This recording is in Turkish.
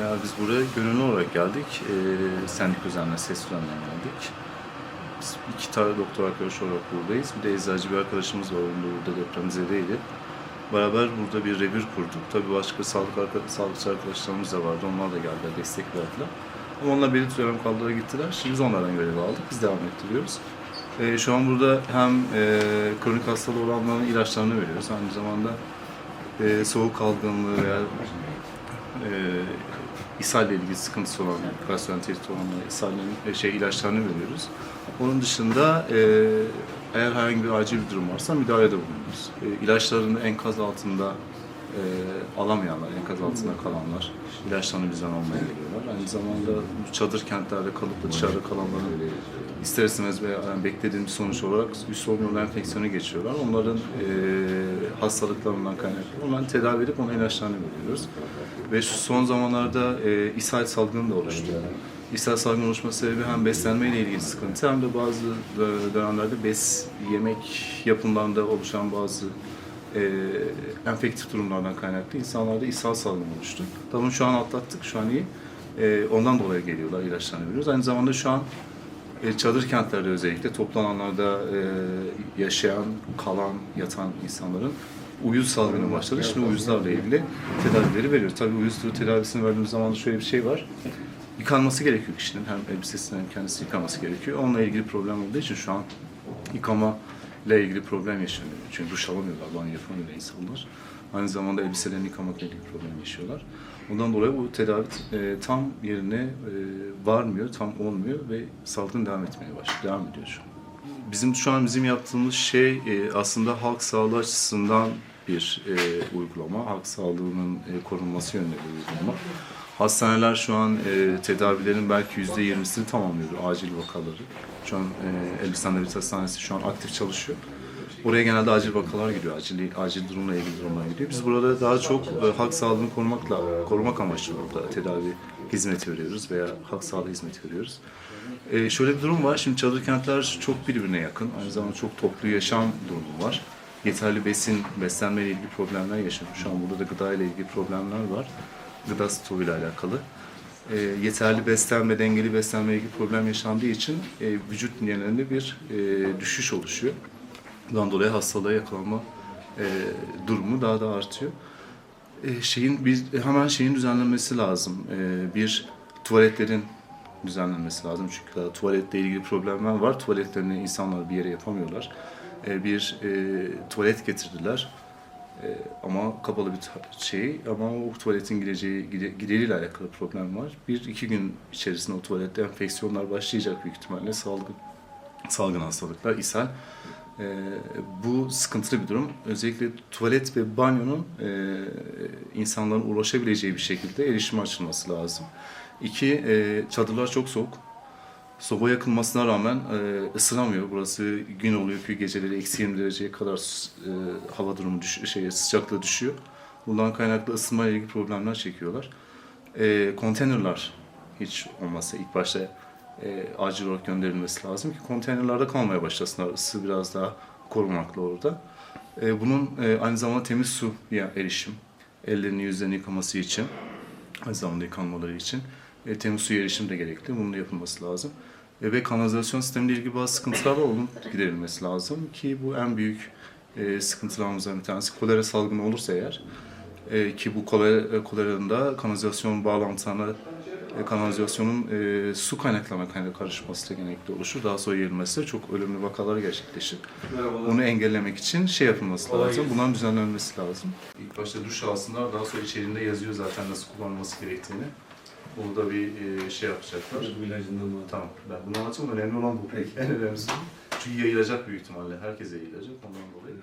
Ya biz buraya gönüllü olarak geldik. Ee, sendik üzerine ses düzenlemeye geldik. Biz iki tane doktor arkadaş olarak buradayız. Bir de eczacı bir arkadaşımız var. Onun da burada depremzedeydi. Beraber burada bir revir kurduk. Tabii başka sağlık arka, sağlıkçı arkadaşlarımız da vardı. Onlar da geldiler, destek verdiler. Ama onlar belirli dönem kaldıra gittiler. Şimdi biz onlardan görev aldık. Biz devam ettiriyoruz. Ee, şu an burada hem e, kronik hastalığı olanların ilaçlarını veriyoruz. Aynı zamanda e, soğuk algınlığı veya e, ishalle ilgili sıkıntısı olan, gastroenterit olanlara ishallerin e, şey ilaçlarını veriyoruz. Onun dışında e, eğer herhangi bir acil bir durum varsa müdahalede bulunuyoruz. E, ilaçlarını enkaz altında e, alamayanlar, enkaz altında kalanlar ilaçlarını bizden almaya geliyorlar. Aynı zamanda çadır kentlerde kalıp da dışarıda kalanların ister istemez veya yani beklediğim bir sonuç olarak üst solunum enfeksiyonu geçiyorlar. Onların e, hastalıklarından kaynaklı. Onların tedavi edip ona ilaçlarını veriyoruz. Ve şu son zamanlarda e, ishal salgını da oluştu. İshal salgını oluşma sebebi hem beslenmeyle ilgili sıkıntı hem de bazı dö- dönemlerde bes, yemek yapımlarında oluşan bazı e, enfektif durumlardan kaynaklı insanlarda ishal salgını oluştu. Tabii şu an atlattık, şu an iyi. E, ondan dolayı geliyorlar, ilaçlarını veriyoruz. Aynı zamanda şu an e, çadır kentlerde özellikle toplananlarda e, yaşayan, kalan, yatan insanların uyuz salgını başladı. Şimdi uyuzlarla ilgili tedavileri veriyoruz. Tabii uyuz türü tedavisini verdiğimiz zaman da şöyle bir şey var. Yıkanması gerekiyor kişinin. Hem elbisesini hem kendisi yıkaması gerekiyor. Onunla ilgili problem olduğu için şu an yıkama ile ilgili problem yaşanıyor. Çünkü duş alamıyorlar, banyo yapamıyorlar insanlar. Aynı zamanda elbiselerini yıkamakla ilgili problem yaşıyorlar. Ondan dolayı bu tedavi e, tam yerine e, varmıyor, tam olmuyor ve salgın devam etmeye başlıyor, devam ediyor şu an. Bizim şu an bizim yaptığımız şey e, aslında halk sağlığı açısından bir e, uygulama, halk sağlığının e, korunması yönünde bir uygulama. Hastaneler şu an e, tedavilerin belki yüzde yirmisini tamamlıyor acil vakaları. Şu an e, Elbistan Devlet Hastanesi şu an aktif çalışıyor. Oraya genelde acil vakalar gidiyor, acil, acil durumla ilgili durumlar gidiyor. Biz burada daha çok e, halk sağlığını korumakla, korumak amaçlı burada tedavi hizmeti veriyoruz veya halk sağlığı hizmeti veriyoruz. E, şöyle bir durum var, şimdi çadır kentler çok birbirine yakın. Aynı zamanda çok toplu yaşam durumu var. Yeterli besin, beslenmeyle ilgili problemler yaşanıyor. Şu an burada da gıda ile ilgili problemler var. Gıda stoğuyla alakalı. E, yeterli beslenme, dengeli beslenme ilgili problem yaşandığı için e, vücut genelinde bir e, düşüş oluşuyor. Bundan dolayı hastalığa yakalanma e, durumu daha da artıyor. E, şeyin bir hemen şeyin düzenlenmesi lazım. E, bir tuvaletlerin düzenlenmesi lazım çünkü daha tuvaletle ilgili problemler var. Tuvaletlerini insanlar bir yere yapamıyorlar. E, bir e, tuvalet getirdiler. E, ama kapalı bir şey ama o tuvaletin gideceği gide- gideriyle alakalı problem var. Bir iki gün içerisinde o tuvalette enfeksiyonlar başlayacak büyük ihtimalle salgın salgın hastalıklar, ishal. Ee, bu sıkıntılı bir durum. Özellikle tuvalet ve banyonun e, insanların ulaşabileceği bir şekilde erişime açılması lazım. İki, e, çadırlar çok soğuk. Soba yakılmasına rağmen e, ısınamıyor. Burası gün oluyor ki geceleri eksi 20 dereceye kadar e, hava durumu düş şey, sıcaklığı düşüyor. Bundan kaynaklı ısınma ile ilgili problemler çekiyorlar. E, konteynerlar hiç olmazsa ilk başta e, acil olarak gönderilmesi lazım ki konteynerlarda kalmaya başlasınlar. Isı biraz daha korunmakla orada. E, bunun e, aynı zamanda temiz suya erişim, ellerini yüzlerini yıkaması için, aynı zamanda yıkanmaları için e, temiz suya erişim de gerekli. Bunun da yapılması lazım. E, ve kanalizasyon sistemiyle ilgili bazı sıkıntılar var. Onun giderilmesi lazım ki bu en büyük e, sıkıntılarımızdan bir tanesi. Kolera salgını olursa eğer e, ki bu kolera, e, koleranın da kanalizasyon bağlantılarına e, kanalizasyonun e, su kaynaklarına kaynak karışması da genellikle oluşur. Daha sonra yayılması çok ölümlü vakalar gerçekleşir. Onu engellemek için şey yapılması lazım. Bunların düzenlenmesi lazım. İlk başta duş alsınlar. Daha sonra içeriğinde yazıyor zaten nasıl kullanılması gerektiğini. Bunu da bir e, şey yapacaklar. Bu ilacından var. Tamam. Ben bunu anlatayım. Önemli olan bu. En önemlisi. Çünkü yayılacak büyük ihtimalle. Herkese yayılacak. Ondan dolayı.